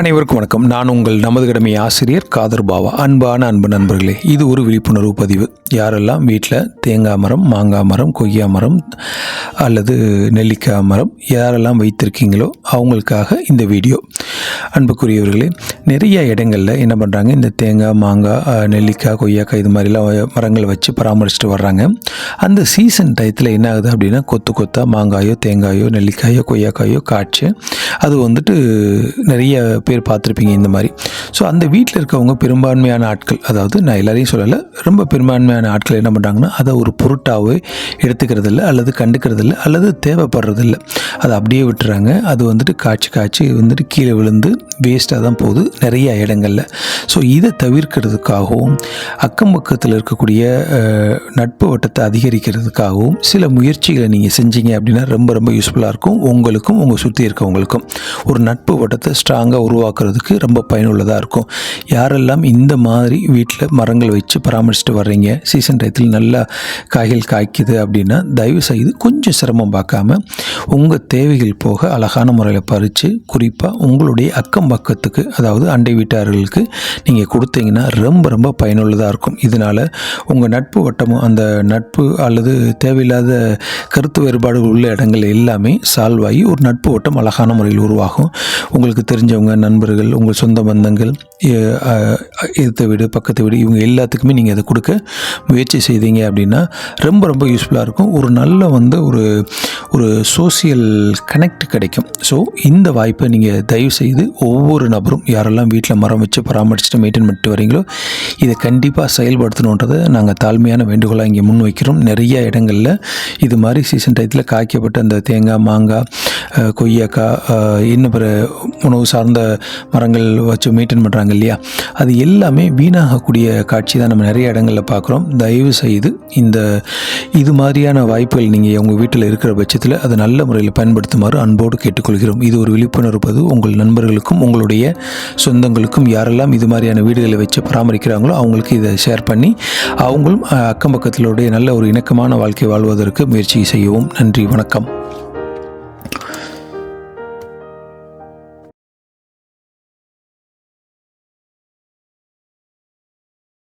அனைவருக்கும் வணக்கம். நான் உங்கள் நமது கடமை ஆசிரியர் காதர் பாவா. அன்பான அன்பு நண்பர்களே இது ஒரு விழிப்புணர்வு பதிவு. யாரெல்லாம் வீட்டில் தேங்காய் மரம் மாங்காய் மரம் கொய்யா மரம் அல்லது நெல்லிக்காய் மரம் யாரெல்லாம் வைத்திருக்கீங்களோ அவங்களுக்காக இந்த வீடியோ. அன்புக்குரியவர்களே நிறைய இடங்களில் என்ன பண்ணுறாங்க இந்த தேங்காய் மாங்காய் நெல்லிக்காய் கொய்யாக்காய் இது மாதிரிலாம் வ- மரங்கள் வச்சு பராமரிச்சுட்டு வர்றாங்க. அந்த சீசன் டயத்தில் என்ன ஆகுது அப்படின்னா கொத்து கொத்தா மாங்காயோ தேங்காயோ நெல்லிக்காயோ கொய்யாக்காயோ காய்ச்சி அது வந்துட்டு நிறைய பேர் பார்த்துருப்பீங்க இந்த மாதிரி. ஸோ அந்த வீட்டில் இருக்கவங்க பெரும்பான்மையான ஆட்கள் அதாவது நான் எல்லாரையும் சொல்லலை ரொம்ப பெரும்பான்மையான ஆட்கள் என்ன பண்ணுறாங்கன்னா அதை ஒரு பொருட்டாகவே எடுத்துக்கிறதில்ல அல்லது கண்டுக்கிறதில்ல அல்லது தேவைப்படுறதில்ல. அதை அப்படியே விட்டுறாங்க. அது வந்துட்டு காய்ச்சி காய்ச்சி வந்துட்டு கீழே விழுந்து வேஸ்ட்டாக தான் போகுது நிறைய இடங்களில். ஸோ இதை தவிர்க்கிறதுக்காகவும் அக்கம் பக்கத்தில் இருக்கக்கூடிய நட்பு வட்டத்தை அதிகரிக்கிறதுக்காகவும் சில முயற்சிகளை நீங்கள் செஞ்சீங்க அப்படின்னா ரொம்ப ரொம்ப யூஸ்ஃபுல்லாக இருக்கும். உங்களுக்கும் உங்கள் சுற்றி இருக்கவங்களுக்கும். ஒரு நட்பு வட்டத்தை ஸ்ட்ராங்காக உருவாக்குறதுக்கு ரொம்ப பயனுள்ளதாக இருக்கும். யாரெல்லாம் இந்த மாதிரி வீட்டில் மரங்கள் வச்சு பராமரிச்சுட்டு வர்றீங்க சீசன் டயத்தில் நல்லா காய்கள் காய்க்குது அப்படின்னா தயவு செய்து கொஞ்சம் சிரமம் பார்க்காம உங்கள் தேவைகள் போக அழகான முறையில் பறித்து குறிப்பாக உங்களுடைய அக்கம் பக்கத்துக்கு அதாவது அண்டை வீட்டார்களுக்கு நீங்கள் கொடுத்தீங்கன்னா ரொம்ப ரொம்ப பயனுள்ளதாக இருக்கும். இதனால் உங்கள் நட்பு வட்டமும் அந்த நட்பு அல்லது தேவையில்லாத கருத்து வேறுபாடுகள் உள்ள இடங்கள் எல்லாமே சால்வ் ஆகி ஒரு நட்பு வட்டம் அழகான முறையில் உருவாகும். உங்களுக்கு தெரிஞ்சவங்க நண்பர்கள் உங்கள் சொந்த பந்தங்கள் Günaydın. எதிர்த்த வீடு பக்கத்து வீடு இவங்க எல்லாத்துக்குமே நீங்கள் அதை கொடுக்க முயற்சி செய்தீங்க அப்படின்னா ரொம்ப ரொம்ப யூஸ்ஃபுல்லாக இருக்கும். ஒரு நல்ல வந்து ஒரு ஒரு சோசியல் கனெக்ட் கிடைக்கும். ஸோ இந்த வாய்ப்பை நீங்கள் தயவு செய்து ஒவ்வொரு நபரும் யாரெல்லாம் வீட்டில் மரம் வச்சு பராமரிச்சுட்டு மெயின்டைன் பண்ணிட்டு வரீங்களோ இதை கண்டிப்பாக செயல்படுத்தணுன்றதை நாங்கள் தாழ்மையான வேண்டுகோளாக இங்கே முன் வைக்கிறோம். நிறைய இடங்களில் இது மாதிரி சீசன் டயத்தில் காய்க்கப்பட்ட அந்த தேங்காய் மாங்காய் கொய்யாக்காய் இன்னும் பிற உணவு சார்ந்த மரங்கள் வச்சு மெயின்டைன் பண்ணுறாங்க இல்லையா? அது எல்லாமே வீணாகக்கூடிய காட்சி தான் நம்ம நிறைய இடங்களில் பார்க்குறோம். தயவு செய்து இந்த இது மாதிரியான வாய்ப்புகள் நீங்கள் உங்கள் வீட்டில் இருக்கிற பட்சத்தில் அதை நல்ல முறையில் பயன்படுத்துமாறு அன்போடு கேட்டுக்கொள்கிறோம். இது ஒரு விழிப்புணர்வு. பதிவு உங்கள் நண்பர்களுக்கும் உங்களுடைய சொந்தங்களுக்கும் யாரெல்லாம் இது மாதிரியான வீடுகளை வச்சு பராமரிக்கிறாங்களோ அவங்களுக்கு இதை ஷேர் பண்ணி அவங்களும் அக்கம் பக்கத்திலுடைய நல்ல ஒரு இணக்கமான வாழ்க்கை வாழ்வதற்கு முயற்சி செய்யவும். நன்றி வணக்கம்.